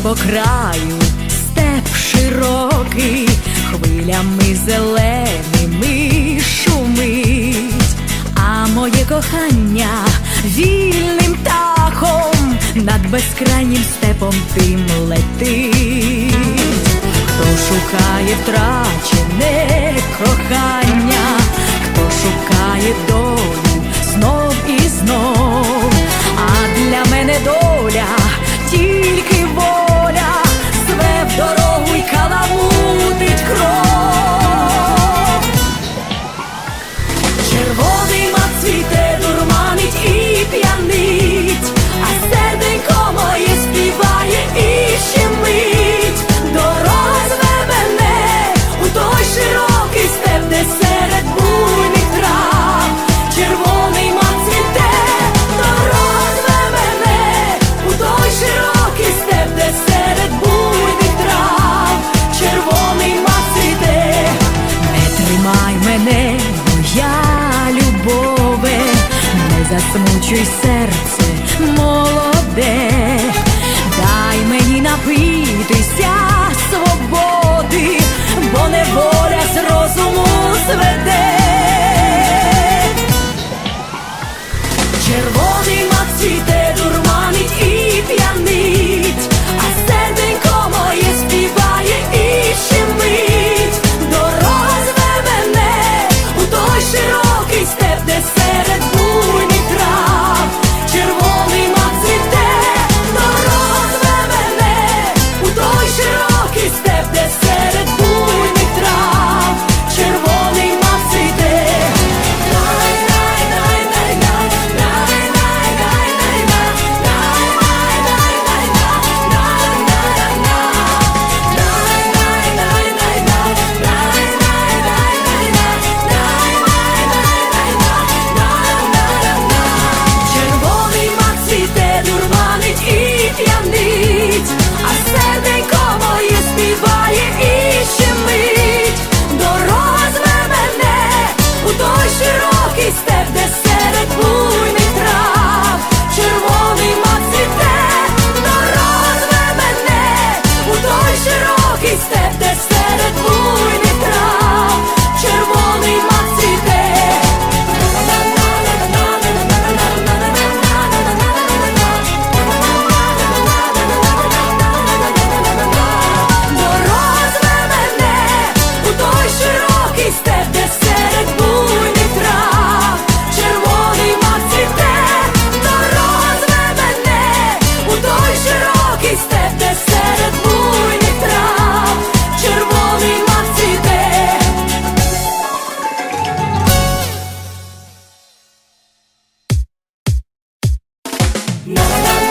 небо краю, степ широкий, хвилями зеленими шумить, а моє кохання вільним птахом над безкрайнім степом тим летить, хто шукає втрачене кохання, хто шукає долю знов і знов. засмучуй серце молоде, дай мені напитися свободи, бо не неволя з розуму зведе. Червоний мак цвіте, дурманить і п'янить, а серденько моє співає і ще мить. Дорога зве мене у той широкий степ, де все. No, no,